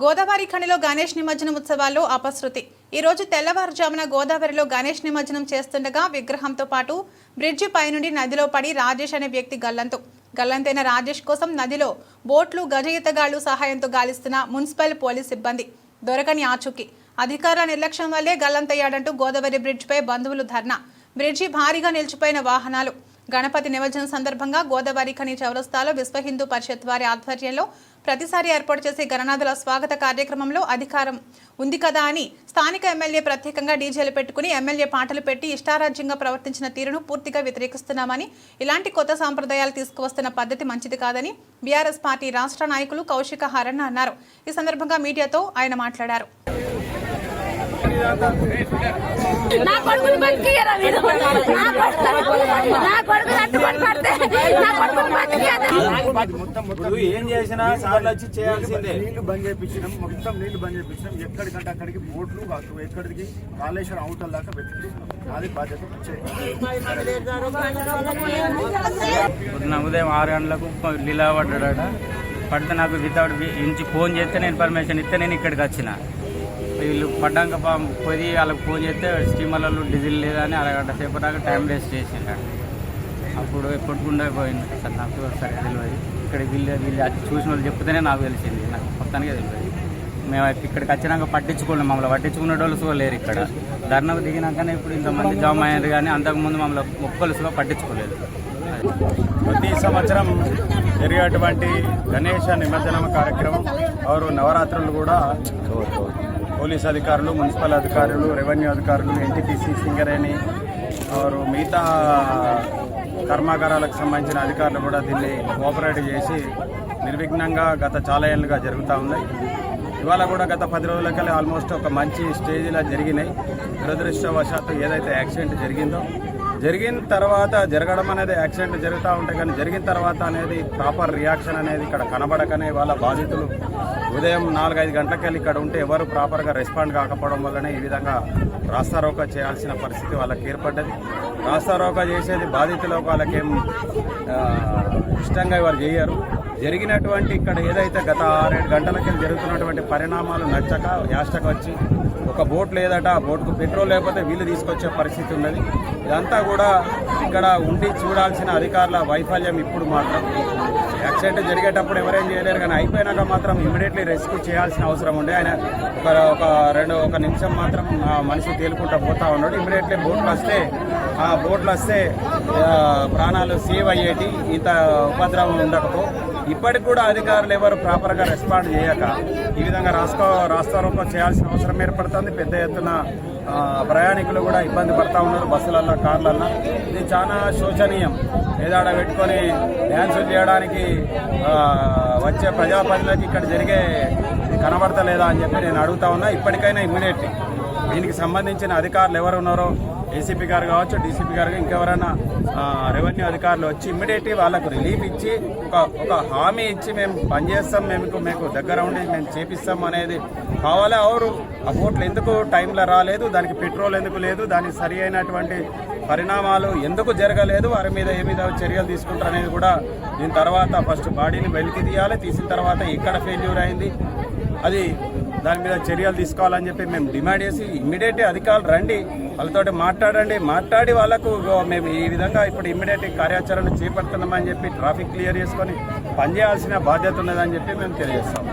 గోదావరి ఖనిలో గణేష్ నిమజ్జనం ఉత్సవాల్లో అపశృతి. ఈరోజు తెల్లవారుజామున గోదావరిలో గణేష్ నిమజ్జనం చేస్తుండగా విగ్రహంతో పాటు బ్రిడ్జి పైనుండి నదిలో పడి రాజేష్ అనే వ్యక్తి గల్లంతు. గల్లంతైన రాజేష్ కోసం నదిలో బోట్లు గజ ఈతగాళ్ళు సహాయంతో గాలిస్తున్న మున్సిపల్ పోలీస్ సిబ్బంది. దొరకని ఆచూకీ. అధికారుల నిర్లక్ష్యం వల్లే గల్లంతయ్యాడంటూ గోదావరి బ్రిడ్జిపై బంధువులు ధర్నా. బ్రిడ్జి భారీగా నిలిచిపోయిన వాహనాలు. గణపతి నిమజ్జనం సందర్భంగా గోదావరి ఖని చౌరస్తాలో విశ్వ హిందూ పరిషత్ వారి ఆధ్వర్యంలో ప్రతిసారి ఏర్పాటు చేసే గణనాథుల స్వాగత కార్యక్రమంలో అధికారం ఉంది కదా అని స్థానిక ఎమ్మెల్యే ప్రత్యేకంగా డీజేలు పెట్టుకుని ఎమ్మెల్యే పాటలు పెట్టి ఇష్టారాజ్యంగా ప్రవర్తించిన తీరును పూర్తిగా వ్యతిరేకిస్తున్నామని ఇలాంటి కొత్త సాంప్రదాయాలు తీసుకువస్తున్న పద్ధతి మంచిది కాదని బీఆర్ఎస్ పార్టీ రాష్ట్ర నాయకులు కౌశిక హరణ అన్నారు. ఈ సందర్భంగా మీడియాతో ఆయన మాట్లాడారు. నా కొడుకుని బతికియరా నా కొడుకు నా కొడుకు తట్టుకొని పడితే నా కొడుకుని బతికియరా ఇప్పుడు ఏం చేసినా సార్లు వచ్చి చేయాల్సిందే. నీళ్ళు బంద్ చేయించినాం మొత్తం నీళ్ళు బంద్ చేయించినాం ఎక్కడికంటే అక్కడికి బోట్లు కాదు. ఎక్కడికి? కాళేశ్వరం అవుటల్ దాకా వెతికిస్తున్నాం అది బాధ్యత పొద్దున ఉదయం ఆరు గంటలకు లీలా పడ్డాడ పడితే నాకు వితౌట్ ఇంచి ఫోన్ చేస్తే నేను ఇన్ఫర్మేషన్ ఇస్తే నేను ఇక్కడికి వచ్చిన. వీళ్ళు పడ్డాక పా- పోయి వాళ్ళకి ఫోన్ చేస్తే స్టీమర్లలో డీజిల్ లేదని అరగంట సేపు దాకా టైం వేస్ట్ చేసిండు. అప్పుడు ఎప్పటికుండా పోయింది సార్ నాకు సరే తెలియదు ఇక్కడ వీళ్ళు వీళ్ళు అది చూసిన వాళ్ళు చెప్తేనే నాకు తెలిసింది. నాకు మొత్తానికే తెలియదు మేము ఇక్కడికి వచ్చినాక పట్టించుకోండి మమ్మల్ని. పట్టించుకునే వాళ్ళు సుగా లేరు ఇక్కడ. ధర్నాకు దిగినాకనే ఇప్పుడు ఇంతమంది జామ్ అయ్యారు కానీ అంతకుముందు మమ్మల్ని మొక్కలు సుగా పట్టించుకోలేదు. ప్రతి సంవత్సరం జరిగేటువంటి గణేష నిమజ్జనం కార్యక్రమం. వారు నవరాత్రులు కూడా. పోలీస్ అధికారులు మున్సిపల్ అధికారులు రెవెన్యూ అధికారులు ఎన్టీపీసీ సింగరేణి వారు మిగతా కర్మాగారాలకు సంబంధించిన అధికారులు కూడా దీన్ని కోఆపరేట్ చేసి నిర్విఘ్నంగా గత చాలా ఏళ్ళుగా జరుగుతూ ఉన్నాయి ఇవాళ కూడా గత పది రోజులకల్లా ఆల్మోస్ట్ ఒక మంచి స్టేజ్లో జరిగినాయి. దురదృష్టవశాత్తు ఏదైతే యాక్సిడెంట్ జరిగిందో జరిగిన తర్వాత జరగడం అనేది యాక్సిడెంట్ జరుగుతూ ఉంటాయి కానీ జరిగిన తర్వాత అనేది ప్రాపర్ రియాక్షన్ అనేది ఇక్కడ కనబడకనే వాళ్ళ బాధితులు ఉదయం నాలుగైదు గంటలకెళ్ళి ఇక్కడ ఉంటే ఎవరు ప్రాపర్గా రెస్పాండ్ కాకపోవడం వల్లనే ఈ విధంగా రాస్తారోకా చేయాల్సిన పరిస్థితి వాళ్ళకి ఏర్పడ్డది. రాస్తారోకా చేసేది బాధితులకు వాళ్ళకేం ఇష్టంగా వారు చేయరు. జరిగినటువంటి ఇక్కడ ఏదైతే గత ఆరేడు కింద జరుగుతున్నటువంటి పరిణామాలు నచ్చక యాష్టకు వచ్చి ఒక బోట్ లేదట ఆ బోట్కు పెట్రోల్ లేకపోతే వీళ్ళు తీసుకొచ్చే పరిస్థితి ఉన్నది. ఇదంతా కూడా ఇక్కడ ఉండి చూడాల్సిన అధికారుల వైఫల్యం ఇప్పుడు మాత్రం. యాక్సిడెంట్ జరిగేటప్పుడు ఎవరేం చేయలేరు కానీ అయిపోయినాక మాత్రం ఇమీడియట్లీ రెస్క్యూ చేయాల్సిన అవసరం ఉండే ఆయన ఒక ఒక రెండు ఒక నిమిషం మాత్రం మనిషి తేలుకుంటా పోతా ఉన్నాడు. ఇమీడియట్లీ బోట్లు వస్తే ఆ బోట్లు వస్తే ప్రాణాలు సేవ్ అయ్యేటి ఇంత ఉపద్రవం ఉండకపో. ఇప్పటికి కూడా అధికారులు ఎవరు ప్రాపర్గా రెస్పాండ్ చేయక ఈ విధంగా రాష్ట్ర రాస్తారోకో చేయాల్సిన అవసరం ఏర్పడుతుంది. పెద్ద ఎత్తున ప్రయాణికులు కూడా ఇబ్బంది పడతా ఉన్నారు బస్సులల్లో కార్లల్లో. ఇది చాలా శోచనీయం. ఏదాడ పెట్టుకొని డ్యాన్సులు చేయడానికి వచ్చే ప్రజాప్రతినిధులకి ఇక్కడ జరిగే కనబడతలేదా అని చెప్పి నేను అడుగుతా ఉన్నా. ఇప్పటికైనా ఇమ్మీడియట్లీ. దీనికి సంబంధించిన అధికారులు ఎవరు ఉన్నారో ఏసీపీ గారు కావచ్చు డీసీపీ గారు ఇంకెవరైనా ఆ, రెవెన్యూ అధికారులు వచ్చి ఇమ్మీడియట్లీ వాళ్ళకు రిలీఫ్ ఇచ్చి ఒక ఒక హామీ ఇచ్చి మేము పనిచేస్తాం మేము మీకు దగ్గర ఉండి మేము చేపిస్తాం అనేది కావాలి? అవరు ఆ బోట్లు ఎందుకు టైంలో రాలేదు? దానికి పెట్రోల్ ఎందుకు లేదు? దానికి సరి అయినటువంటి పరిణామాలు ఎందుకు జరగలేదు? వారి మీద ఏ మీద చర్యలు తీసుకుంటారు అనేది కూడా దీని తర్వాత ఫస్ట్ బాడీని వెలికి తీయాలి. తీసిన తర్వాత ఎక్కడ ఫెయిల్యూర్ అయింది. అది దాని మీద చర్యలు తీసుకోవాలని చెప్పి మేము డిమాండ్ చేసి ఇమ్మీడియట్ అధికారులు రండి వాళ్ళతోటి మాట్లాడండి మాట్లాడి వాళ్ళకు మేము ఈ విధంగా ఇప్పుడు ఇమ్మీడియట్ కార్యాచరణ చేపడుతున్నామని చెప్పి ట్రాఫిక్ క్లియర్ చేసుకొని పనిచేయాల్సిన బాధ్యత ఉన్నదని చెప్పి మేము తెలియజేస్తాం.